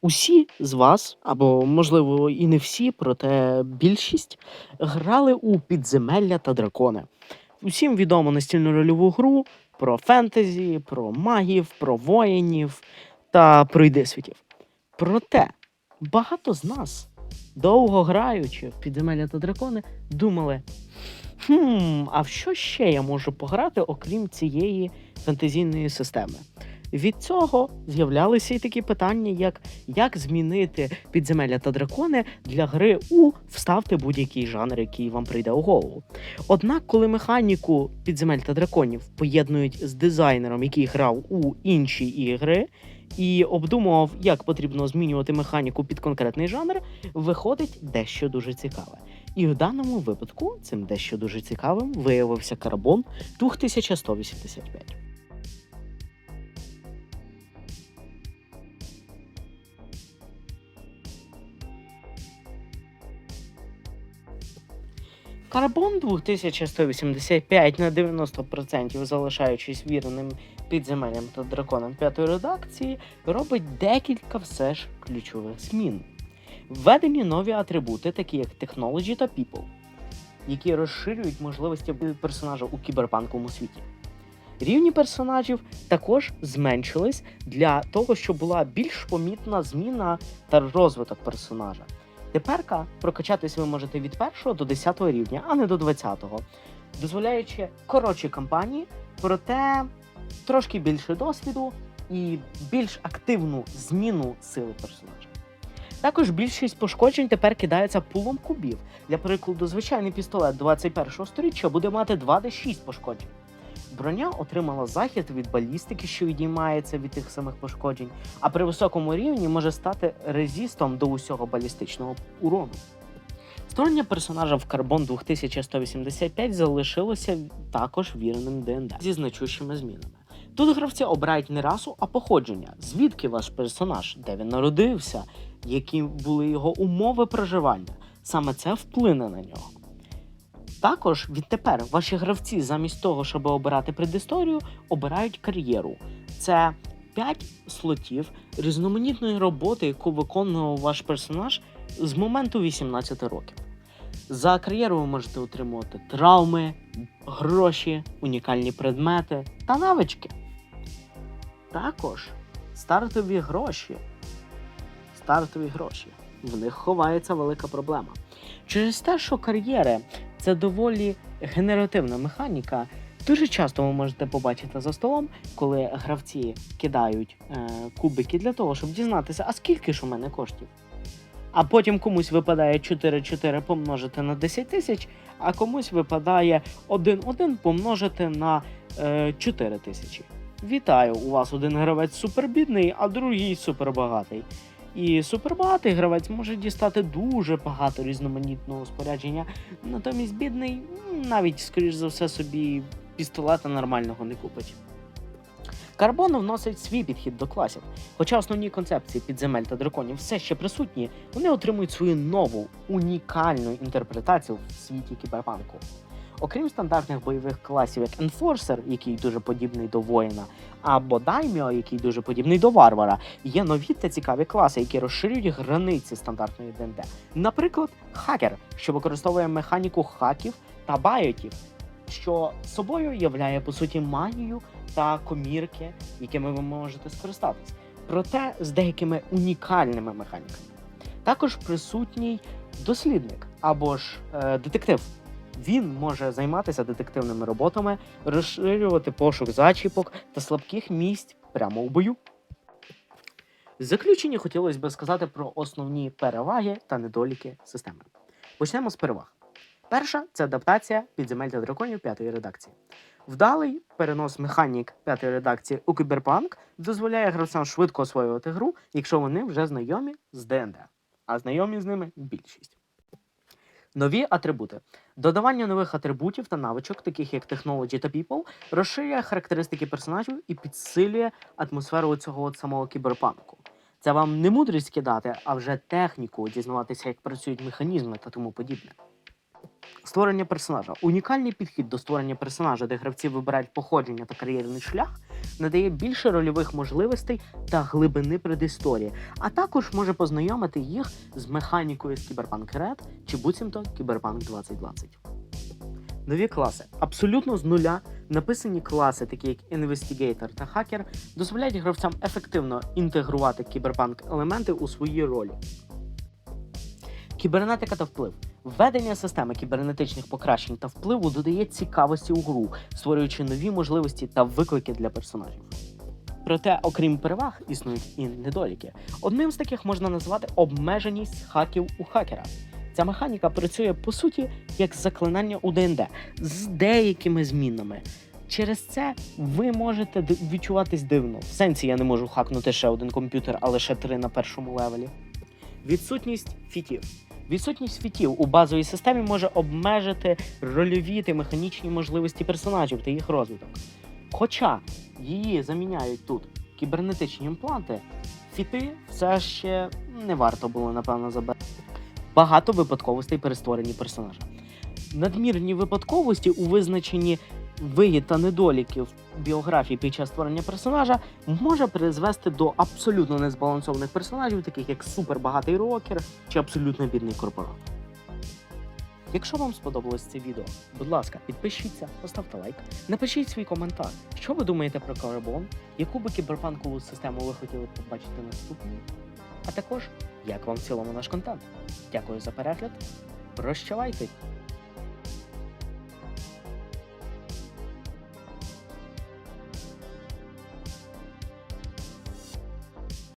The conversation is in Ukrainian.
Усі з вас, або, можливо, і не всі, проте більшість, грали у підземелля та дракони. Усім відомо настільну рольову гру про фентезі, про магів, про воїнів та про ідисвітів. Проте багато з нас, довго граючи в підземелля та дракони, думали: хм, а в що ще я можу пограти, окрім цієї фентезійної системи? Від цього з'являлися і такі питання, як як змінити підземелля та дракони для гри у вставте будь-який жанр, який вам прийде у голову. Однак, коли механіку підземель та драконів поєднують з дизайнером, який грав у інші ігри, і обдумував, як потрібно змінювати механіку під конкретний жанр, виходить дещо дуже цікаве. І в даному випадку цим дещо дуже цікавим виявився карбон 2185. Карбон 2185 на 90% залишаючись вірним підземеллям та драконам п'ятої редакції, робить декілька все ж ключових змін. Введені нові атрибути, такі як Technology та People, які розширюють можливості персонажа у кіберпанковому світі. Рівні персонажів також зменшились для того, щоб була більш помітна зміна та розвиток персонажа. Теперка прокачатись ви можете від 1 до 10 рівня, а не до 20, дозволяючи коротші кампанії, проте трошки більше досвіду і більш активну зміну сили персонажа. Також більшість пошкоджень тепер кидається пулом кубів. Для прикладу, звичайний пістолет 21-го сторіччя буде мати 2d6 пошкоджень. Броня отримала захист від балістики, що відіймається від тих самих пошкоджень, а при високому рівні може стати резистом до усього балістичного урону. Створення персонажа в Карбон 2185 залишилося також вірним ДНД зі значущими змінами. Тут гравці обирають не расу, а походження, звідки ваш персонаж, де він народився, які були його умови проживання. Саме це вплине на нього. Також відтепер ваші гравці, замість того, щоб обирати предісторію, обирають кар'єру. Це 5 слотів різноманітної роботи, яку виконував ваш персонаж з моменту 18 років. За кар'єру ви можете отримувати травми, гроші, унікальні предмети та навички. Також стартові гроші. Стартові гроші. В них ховається велика проблема. Через те, що кар'єри це доволі генеративна механіка. Дуже часто ви можете побачити за столом, коли гравці кидають е, кубики для того, щоб дізнатися, а скільки ж у мене коштів. А потім комусь випадає 4-4 помножити на 10 тисяч, а комусь випадає 1-1 помножити на е, 4 тисячі. Вітаю! У вас один гравець супербідний, а другий супербагатий. І супербагатий гравець може дістати дуже багато різноманітного спорядження. Натомість бідний навіть, скоріш за все, собі пістолета нормального не купить. Карбон вносить свій підхід до класів. Хоча основні концепції підземель та драконів все ще присутні, вони отримують свою нову унікальну інтерпретацію в світі кіберпанку. Окрім стандартних бойових класів, як Enforcer, який дуже подібний до воїна, або Daimyo, який дуже подібний до варвара, є нові та цікаві класи, які розширюють границі стандартної ДНД. Наприклад, хакер, що використовує механіку хаків та байотів, що собою являє по суті магію та комірки, якими ви можете скористатись, проте з деякими унікальними механіками. Також присутній дослідник або ж е, детектив. Він може займатися детективними роботами, розширювати пошук зачіпок та слабких місць прямо у бою. В заключення хотілося б сказати про основні переваги та недоліки системи. Почнемо з переваг. Перша це адаптація підземель та драконів п'ятої редакції. Вдалий перенос механік п'ятої редакції у кіберпанк дозволяє гравцям швидко освоювати гру, якщо вони вже знайомі з ДНД, а знайомі з ними більшість. Нові атрибути. Додавання нових атрибутів та навичок, таких як Technology та People, розширює характеристики персонажів і підсилює атмосферу цього от самого кіберпанку. Це вам не мудрість кидати, а вже техніку, дізнаватися, як працюють механізми та тому подібне. Створення персонажа. Унікальний підхід до створення персонажа, де гравці вибирають походження та кар'єрний шлях, надає більше рольових можливостей та глибини предісторії, а також може познайомити їх з механікою з Cyberpunk Red чи буцімто Cyberpunk 2020. Нові класи. Абсолютно з нуля написані класи, такі як Investigator та Hacker, дозволяють гравцям ефективно інтегрувати кіберпанк елементи у свої ролі. Кібернетика та вплив. Введення системи кібернетичних покращень та впливу додає цікавості у гру, створюючи нові можливості та виклики для персонажів. Проте, окрім переваг, існують і недоліки. Одним з таких можна назвати обмеженість хаків у хакера. Ця механіка працює по суті як заклинання у ДНД з деякими змінами. Через це ви можете відчуватись дивно. В сенсі я не можу хакнути ще один комп'ютер, а лише три на першому левелі. Відсутність фітів. Відсутність фітів у базовій системі може обмежити рольові та механічні можливості персонажів та їх розвиток. Хоча її заміняють тут кібернетичні імпланти, фіти все ще не варто було, напевно, забирати. Багато випадковостей при створенні персонажа. Надмірні випадковості у визначенні вигід та недоліків біографії під час створення персонажа може призвести до абсолютно незбалансованих персонажів, таких як супербагатий рокер чи абсолютно бідний корпорат. Якщо вам сподобалось це відео, будь ласка, підпишіться, поставте лайк, напишіть свій коментар, що ви думаєте про Карабон, яку би кіберпанкову систему ви хотіли побачити наступною, а також як вам в цілому наш контент. Дякую за перегляд. Прощавайте!